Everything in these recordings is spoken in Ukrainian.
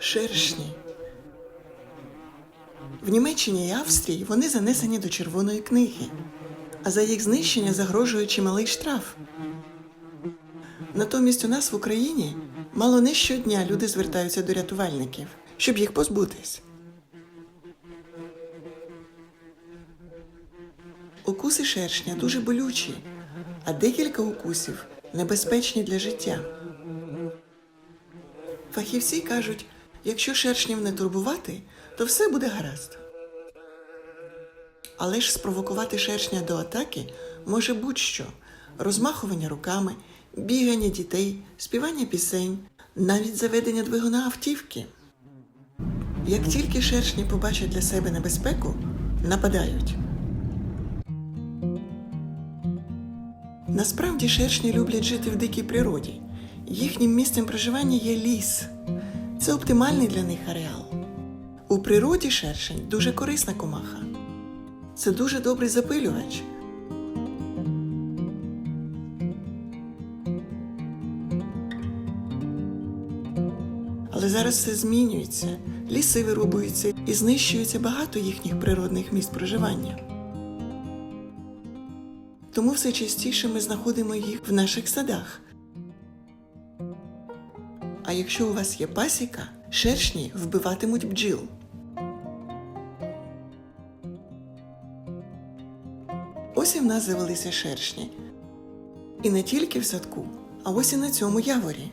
шершні. В Німеччині і Австрії вони занесені до Червоної книги, а за їх знищення загрожує чималий штраф. Натомість у нас в Україні мало не щодня люди звертаються до рятувальників, щоб їх позбутись. Укуси шершня дуже болючі, а декілька укусів небезпечні для життя. Фахівці кажуть, якщо шершнів не турбувати, то все буде гаразд. Але ж спровокувати шершня до атаки може будь-що розмахування руками, бігання дітей, співання пісень, навіть заведення двигуна автівки. Як тільки шершні побачать для себе небезпеку, нападають. Насправді шершні люблять жити в дикій природі. Їхнім місцем проживання є ліс. Це оптимальний для них ареал. У природі шершень дуже корисна комаха. Це дуже добрий запилювач. Але зараз все змінюється. Ліси вирубуються і знищується багато їхніх природних місць проживання. Тому все частіше ми знаходимо їх в наших садах. А якщо у вас є пасіка, шершні вбиватимуть бджіл. Ось і в нас завелися шершні. І не тільки в садку, а ось і на цьому яворі.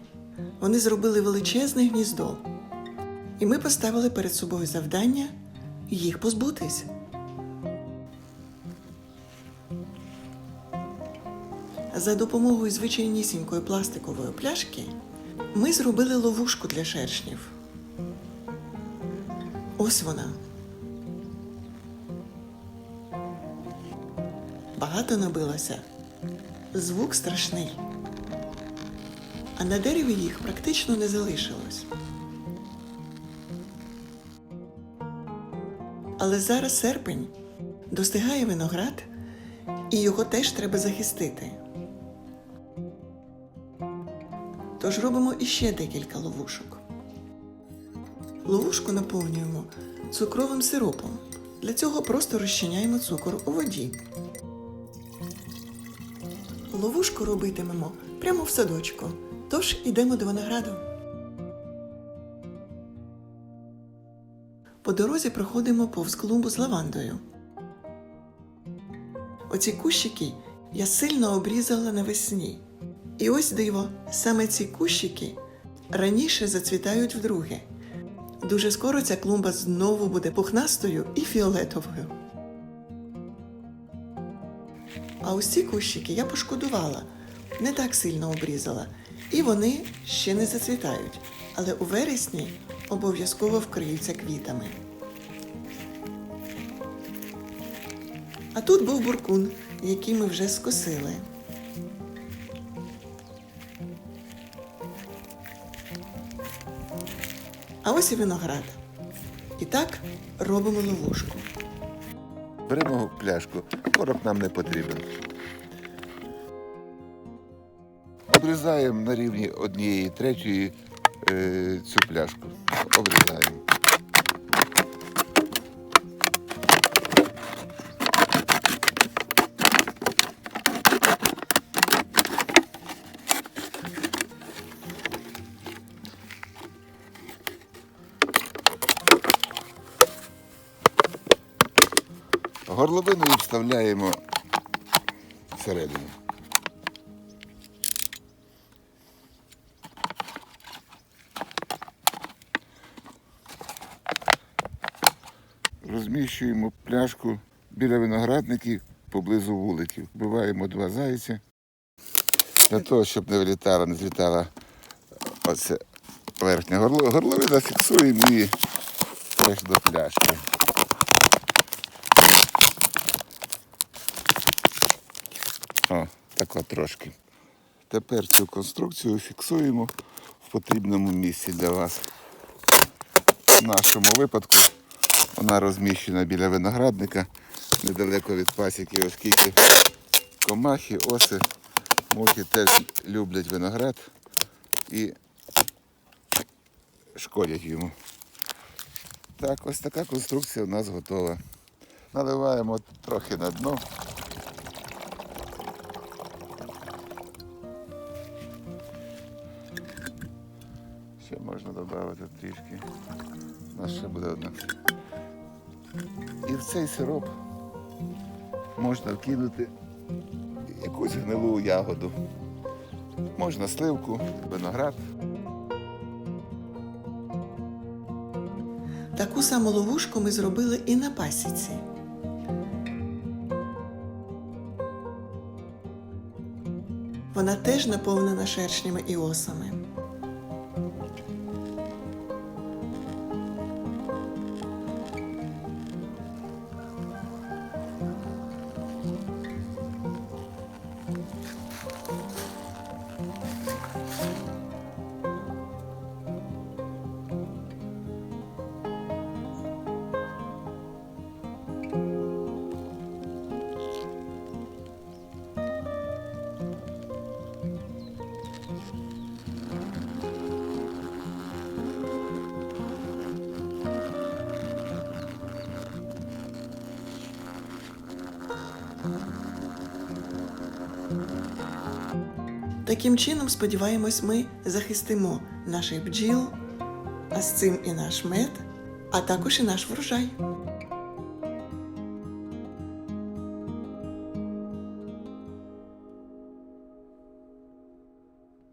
Вони зробили величезне гніздо. І ми поставили перед собою завдання їх позбутись. За допомогою звичайнісінької пластикової пляшки ми зробили ловушку для шершнів. Ось вона. Багато набилося. Звук страшний. А на дереві їх практично не залишилось. Але зараз серпень достигає виноград, і його теж треба захистити. Тож робимо іще декілька ловушок. Ловушку наповнюємо цукровим сиропом. Для цього просто розчиняємо цукор у воді. Ловушку робитимемо прямо в садочку. Тож ідемо до винограду. По дорозі проходимо повз клумбу з лавандою. Оці кущики я сильно обрізала навесні. І ось диво, саме ці кущики раніше зацвітають вдруге. Дуже скоро ця клумба знову буде пухнастою і фіолетовою. А ось ці кущики я пошкодувала, не так сильно обрізала, і вони ще не зацвітають, але у вересні обов'язково вкриються квітами. А тут був буркун, який ми вже скосили. А ось і виноград. І так робимо ловушку. Беремо пляшку, корок нам не потрібен. Обрізаємо на рівні однієї третьої е, цю пляшку. Обрізаємо. Горловину вставляємо всередину. Розміщуємо пляшку біля виноградників поблизу вуликів. Вбиваємо два зайця. Для того, щоб не вилітала, не злітала оце верхня. Горловина фіксуємо її теж до пляшки. О, так от трошки. Тепер цю конструкцію фіксуємо в потрібному місці для вас. В нашому випадку вона розміщена біля виноградника, недалеко від пасіки, оскільки комахи, оси, мухи теж люблять виноград і шкодять йому. Так, ось така конструкція у нас готова. Наливаємо трохи на дно. Ще можна додати трішки. У нас ще буде одна. І в цей сироп можна вкинути якусь гнилу ягоду. Можна сливку, виноград. Таку саму ловушку ми зробили і на пасіці. Вона теж наповнена шершнями і осами. Таким чином, сподіваємось, ми захистимо наших бджіл, а з цим і наш мед, а також і наш врожай.